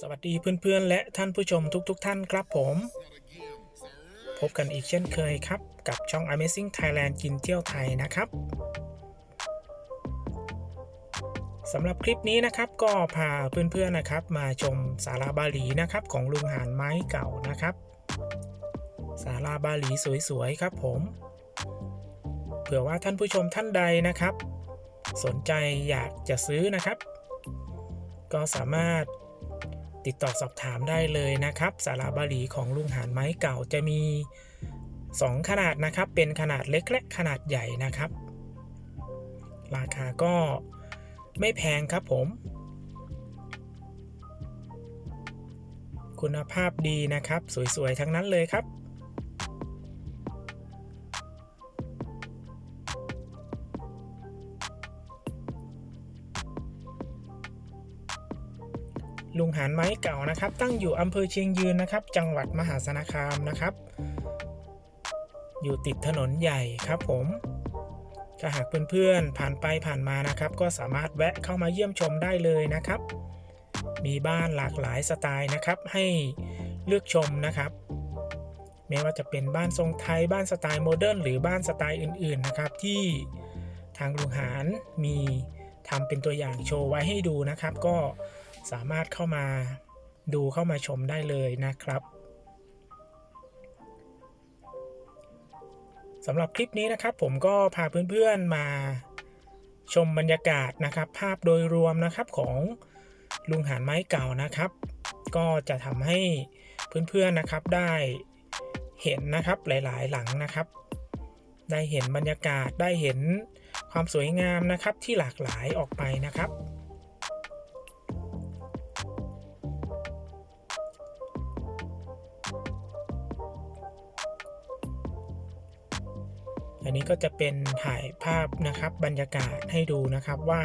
สวัสดีเพื่อนๆ และท่านผู้ชมทุกๆทท่านครับผม พบกันอีกเช่นเคยครับ กับช่อง Amazing Thailand กินเที่ยวไทยนะครับสำหรับคลิปนี้นะครับก็พาเพื่อนๆนะครับ มาชมศาลาบาหลีนะครับของลุงหานไม้เก่านะครับศาลาบาหลีสวยๆครับผม เผื่อว่าท่านผู้ชมท่านใดนะครับ สนใจอยากจะซื้อนะครับ ก็สามารถ ติดต่อสอบถามได้เลยนะครับสาราบาลีของลุงหานไม้เก่าจะมี 2 ขนาดนะครับ เป็นขนาดเล็กและขนาดใหญ่นะครับ ราคาก็ไม่แพงครับผม คุณภาพดีนะครับ สวยๆ ทั้งนั้นเลยครับ ลุงหานไม้เก่านะครับ ตั้งอยู่อำเภอเชียงยืนนะครับ จังหวัดมหาสารคามนะครับ อยู่ติดถนนใหญ่ครับผมถ้าหากเพื่อนๆผ่านไปผ่านมานะครับ ก็สามารถแวะเข้ามาเยี่ยมชมได้เลยนะครับ มีบ้านหลากหลายสไตล์นะครับ ให้เลือกชมนะครับไม่ว่าจะเป็นบ้านทรงไทยบ้านสไตล์โมเดิร์นหรือบ้านสไตล์อื่นๆนะครับ ที่ทางลุงหานมีทำเป็นตัวอย่างโชว์ไว้ให้ดูนะครับ ก็ สามารถเข้ามาดูเข้ามาชมได้เลยนะครับสำหรับคลิปนี้นะครับผมก็พาเพื่อนๆมาชมบรรยากาศนะครับ ภาพโดยรวมนะครับของลุงหานไม้เก่านะครับ ก็จะทำให้เพื่อนๆนะครับได้เห็นนะครับหลายๆ หลังนะครับ ได้เห็นบรรยากาศได้เห็นความสวยงามนะครับที่หลากหลายออกไปนะครับ อันนี้ก็จะเป็นถ่ายภาพนะครับบรรยากาศให้ดูนะครับว่า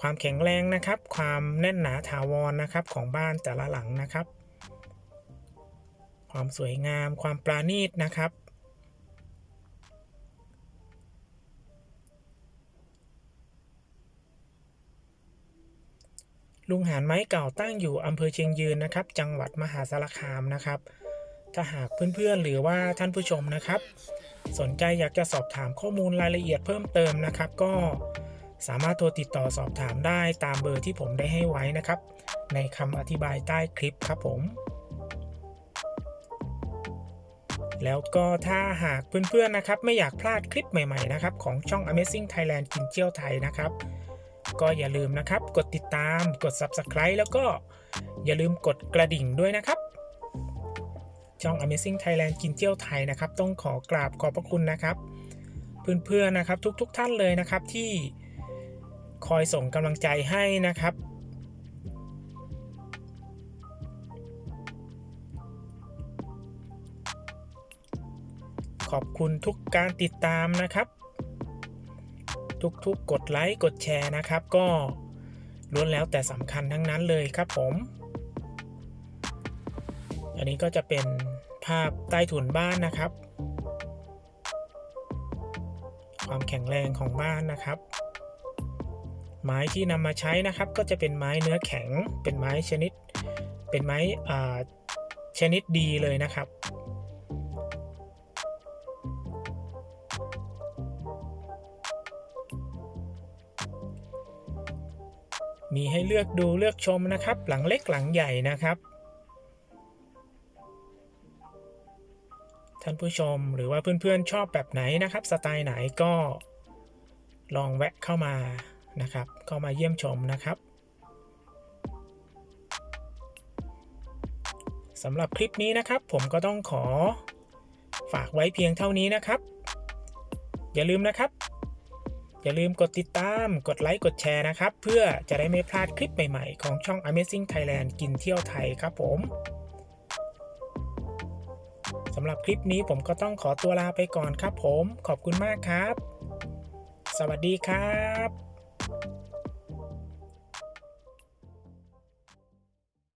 ความแข็งแรงนะครับ ความแน่นหนาถาวรนะครับของบ้านแต่ละหลังนะครับ ความสวยงาม ความปราณีตนะครับ ลุงหานไม้เก่าตั้งอยู่อำเภอเชียงยืนนะครับ จังหวัดมหาสารคามนะครับ ถ้าหากเพื่อนๆหรือว่าท่านผู้ชมนะครับ สนใจอยากจะสอบถามข้อมูลรายละเอียดเพิ่มเติมนะครับ ก็สามารถโทรติดต่อสอบถามได้ตามเบอร์ที่ผมได้ให้ไว้นะครับ ในคำอธิบายใต้คลิปครับผม แล้วก็ถ้าหากเพื่อนๆนะครับ ไม่อยากพลาดคลิปใหม่ๆนะครับ ของช่อง Amazing Thailand กินเที่ยวไทยนะครับ ก็อย่าลืมนะครับ กดติดตามกด Subscribe แล้วก็อย่าลืมกดกระดิ่งด้วยนะครับ ช่อง Amazing Thailand กินเที่ยวไทยนะครับ ต้องขอกราบขอบพระคุณนะครับ เพื่อนๆนะครับทุกๆทท่านเลยนะครับที่คอยส่งกำลังใจให้นะครับ ขอบคุณทุกการติดตามนะครับ ทุกๆกดไลค์กดแชร์นะครับ ก็ล้วนแล้วแต่สำคัญทั้งนั้นเลยครับผม อันนี้ก็จะเป็นภาพใต้ถุนบ้านนะครับ ความแข็งแรงของบ้านนะครับ ไม้ที่นำมาใช้นะครับ ก็จะเป็นไม้เนื้อแข็ง เป็นไม้ชนิด เป็นไม้ชนิดดีเลยนะครับมีให้เลือกดูเลือกชมนะครับ หลังเล็กหลังใหญ่นะครับ ท่านผู้ชมหรือว่าเพื่อนๆชอบแบบไหนนะครับ สไตล์ไหนก็ลองแวะเข้ามานะครับ เข้ามาเยี่ยมชมนะครับสำหรับคลิปนี้นะครับ ผมก็ต้องขอฝากไว้เพียงเท่านี้นะครับ อย่าลืมนะครับ อย่าลืมกดติดตาม กดไลค์กดแชร์นะครับ เพื่อจะได้ไม่พลาดคลิปใหม่ๆ ของช่อง Amazing Thailand กินเที่ยวไทยครับผม สำหรับคลิปนี้ผมก็ต้องขอตัวลาไปก่อนครับผม ขอบคุณมากครับ สวัสดีครับ